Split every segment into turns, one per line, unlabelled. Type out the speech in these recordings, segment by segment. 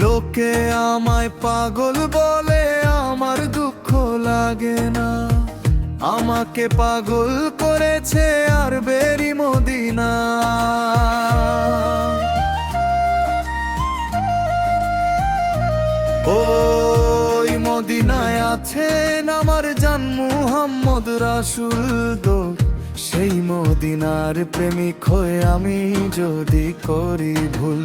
লোকে আমায় পাগল বলে, আমার দুঃখ লাগে না। আমাকে পাগল করেছে আর বেরি মদিনা। ওই মদিনায় আছেন আমার জান মুহাম্মদ রাসুল দো সেই মদিনার প্রেমিক হয়ে আমি যদি করি ভুল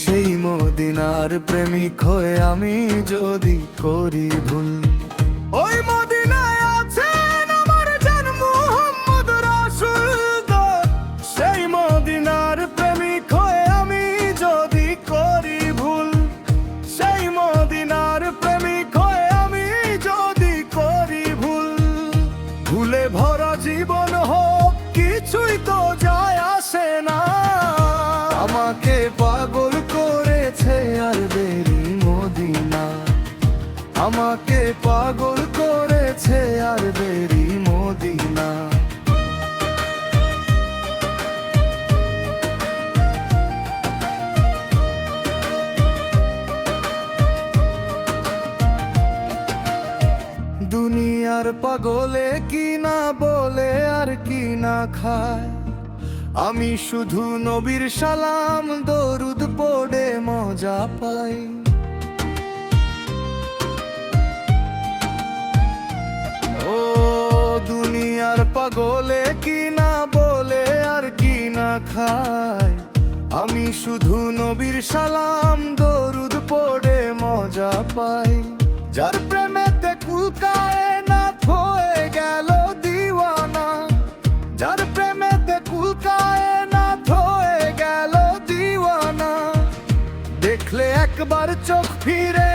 সেই মদিনার প্রেমিক হয়ে আমি যদি করি ভুল ওই মদিনায় আমাকে পাগল করেছে আর বেরি মদিনা। দুনিয়ার পাগলে কি না বলে আর কি না খায়। আমি শুধু নবীর সালাম, দরুদ পড়ে মজা পাই। পাগলে কি না বলে আর কি না খায়। আমি শুধু নবীর সালাম, দরুদ পড়ে মজা পাই। যার প্রেমেতে কুলকায় না হয়ে গেল দিওয়ানা। যার প্রেমেতে কুলকায় না হয়ে গেল দিওয়ানা। দেখলে একবার চোখ ফিরে